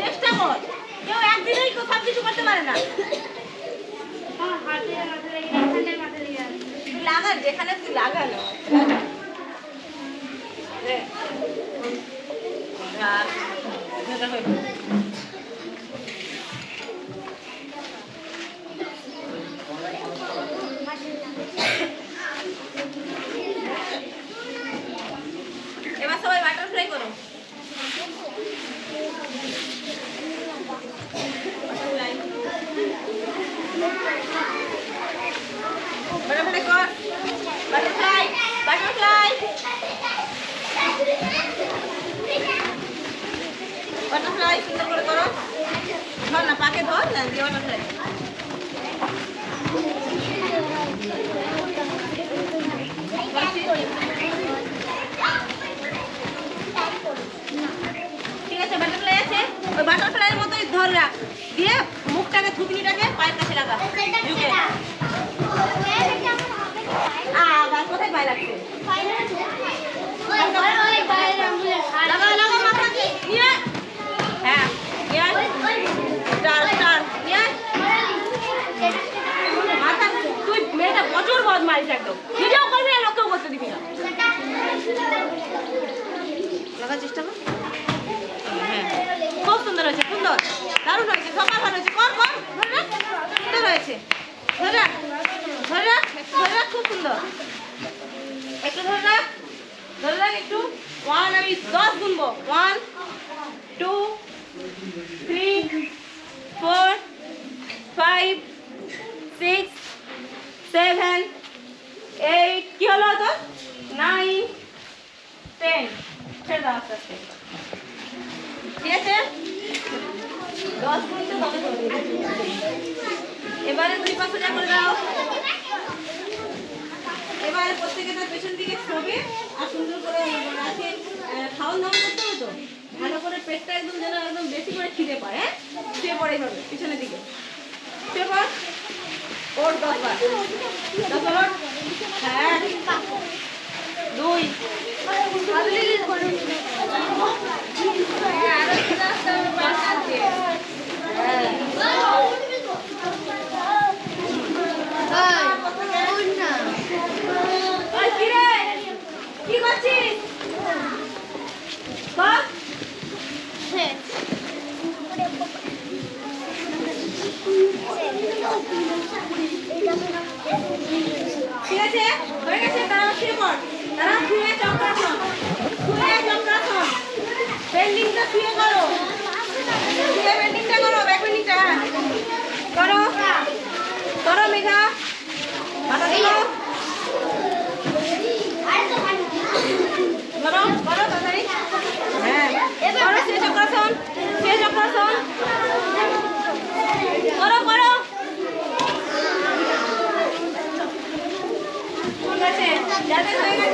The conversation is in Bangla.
চেষ্টা কর। কেউ একদিনেই সব কিছু করতে পারে না। লাগা, যেখানে তুই লাগানো এবার সবাই বাটারফ্লাই করো। বাটারফ্লাই সুন্দর করে করো। ধর না পাকে ধর না দিয়ে বাটারফ্লাই ওই বাটারফ্লাইয়ের মতোই ধর রাখ। দিয়ে মুখটাকে থুতনিটাকে পায়ের কাছে লাগা। আবার কোথায় পায়ে লাগছে হ্যাঁ তুই মেয়েটা প্রচুর বদমাইশ একদম। নিজেও করবি করতে দিবি না। লাগার চেষ্টা কর। সুন্দর হয়েছে, সুন্দর। দারুণ হয়েছে, সকাল ভালো হয়েছে। কর কর। ধরে সুন্দর হয়েছে। ধরে রাখ ধরে রাখ ধরে রাখ, খুব সুন্দর। একটু ধরে রাখ ধরে রাখ একটু। ওয়ান আমি দশ গুনবো। One two three four five six seven eight কি হলো তো নাইন টেন ছেড়ে দাও আস্তে আস্তে। ঠিক আছে? দশ মিনিটে তবে। এবারে দুই পাশে যা করে দাও। এবারে প্রত্যেকে তার পেছন দিকে শোবে আর সুন্দর করে আহ, খাওয়ান দাওয়ান করতে হবে তো ভালো করে পেটটা একদম যেন একদম বেশি করে খিদে পায় হ্যাঁ? শুয়ে পড়ে হবে পিছনের দিকে। শুয়ে পড়। ওর দশ বার। দশ বার হ্যাঁ। দুই ওই কি রে? কি করছিস? বল। ঠিক আছে? হয়ে গেছে? তারা শুয়ে পড়। তারা শুয়ে, চক্রাসন। শুয়ে, চক্রাসন। পেন্ডিংটা শুয়ে করো। Ja, deswegen.